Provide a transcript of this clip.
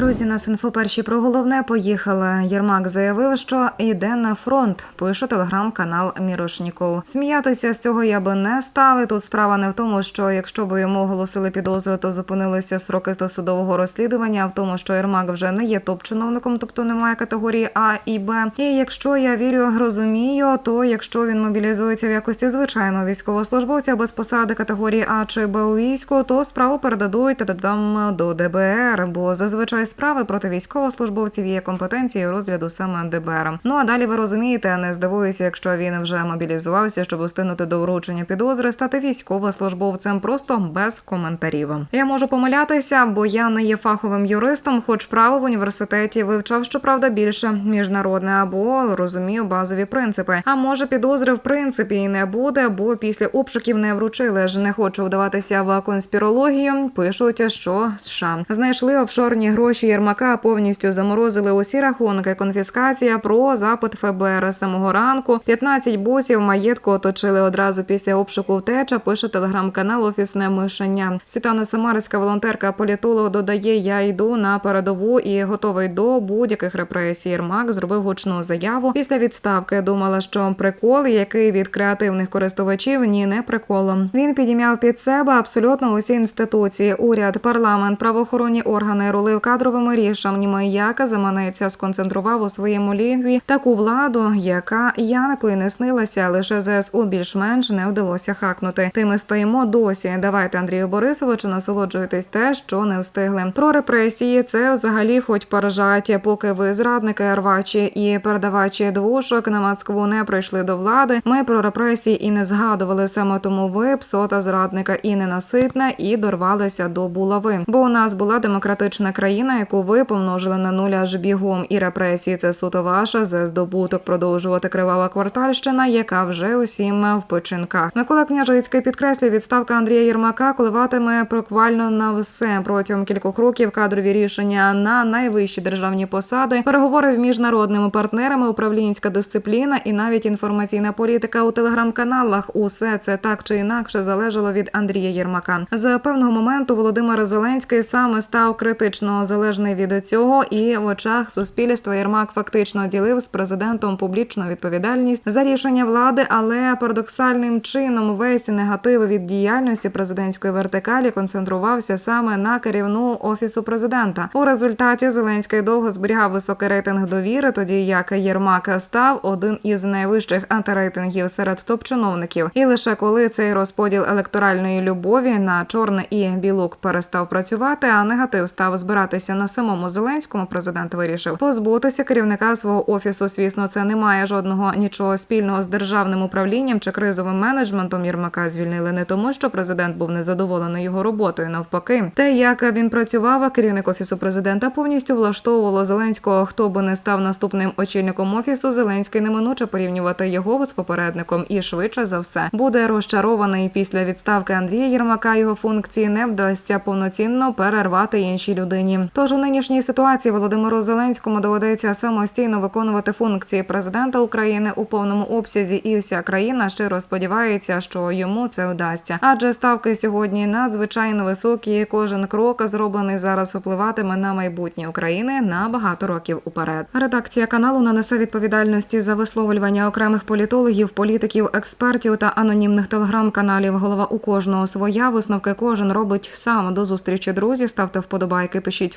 Друзі, нас інфо перші про головне поїхали. Єрмак заявив, що йде на фронт. Пише телеграм-канал Мірошніков. Сміятися з цього я би не став. І Тут справа не в тому, що якщо б йому оголосили підозру, то зупинилися сроки досудового розслідування. А в тому, що Єрмак вже не є топ-чиновником, тобто немає категорії А і Б. І якщо я вірю, розумію, то якщо він мобілізується в якості звичайного військовослужбовця без посади категорії А чи Б у війську, то справу передадуть та-та-там до ДБР, бо зазвичай справи проти військовослужбовців є компетенцією розгляду саме ДБР. Ну а далі ви розумієте, не здивуюся, якщо він вже мобілізувався, щоб устигнути до вручення підозри, стати військовослужбовцем просто без коментарів. Я можу помилятися, бо я не є фаховим юристом, хоч право в університеті вивчав, щоправда, більше міжнародне або розумію базові принципи. А може підозри в принципі і не буде, бо після обшуків не вручили. Ж не хочу вдаватися в конспірологію. Пишуть, що США знайшли офшорні гроші Єрмака, повністю заморозили усі рахунки. Конфіскація про запит ФБР самого ранку. 15 бусів маєтку оточили одразу після обшуку втеча. Пише телеграм-канал Офісне мишення. Світлана Самарська, волонтерка політолог, додає: Я йду на передову і готовий до будь-яких репресій. Єрмак зробив гучну заяву після відставки. Думала, що прикол, який від креативних користувачів, ні, не приколом. Він підім'яв під себе абсолютно усі інституції, уряд, парламент, правоохоронні органи, рулив кадровими рішеннями. Яка заманеться, сконцентрував у своєму лігві таку владу, яка Янику і не снилася. Лише ЗСУ більш-менш не вдалося хакнути. Тими стоїмо досі. Давайте Андрію Борисовичу насолоджуйтесь те, що не встигли. Про репресії це взагалі хоч поражаті, поки ви зрадники рвачі і передавачі двушок на Москву не прийшли до влади. Ми про репресії і не згадували саме тому ви псота зрадника і ненаситна, і дорвалися до булави. Бо у нас була демократична країна, яку ви помножили на нуль аж бігом. І репресії це суто ваша за здобуток продовжувати кривава квартальщина, яка вже усім в печінках. Микола Княжицький підкреслює, відставка Андрія Єрмака коливатиме проквально на все протягом кількох років кадрові рішення на найвищі державні посади, переговори в міжнародними партнерами, управлінська дисципліна і навіть інформаційна політика у телеграм-каналах. Усе це так чи інакше залежало від Андрія Єрмака. З певного моменту Володимир Зеленський саме став критично залежний від цього, і в очах суспільства Єрмак фактично ділив з президентом публічну відповідальність за рішення влади, але парадоксальним чином весь негатив від діяльності президентської вертикалі концентрувався саме на керівну офісу президента. У результаті Зеленський довго зберігав високий рейтинг довіри, тоді як Єрмак став один із найвищих антирейтингів серед топ-чиновників. І лише коли цей розподіл електоральної любові на чорне і білок перестав працювати, а негатив став збиратися на самому Зеленському, президент вирішив позбутися керівника свого офісу. Звісно, це не має жодного нічого спільного з державним управлінням чи кризовим менеджментом. Єрмака звільнили не тому, що президент був незадоволений його роботою. Навпаки, те, як він працював, керівник офісу президента повністю влаштовувало Зеленського. Хто би не став наступним очільником офісу, Зеленський неминуче порівнювати його з попередником і швидше за все буде розчарований після відставки Андрія Єрмака. Його функції не вдасться повноцінно перервати іншій людині. Тож у нинішній ситуації Володимиру Зеленському доведеться самостійно виконувати функції президента України у повному обсязі, і вся країна щиро сподівається, що йому це вдасться. Адже ставки сьогодні надзвичайно високі. і Кожен крок зроблений зараз впливатиме на майбутнє України на багато років уперед. Редакція каналу нанесе відповідальності за висловлювання окремих політологів, політиків, експертів та анонімних телеграм-каналів. Голова у кожного своя висновки кожен робить сам. До зустрічі друзі. Ставте вподобайки, пишіть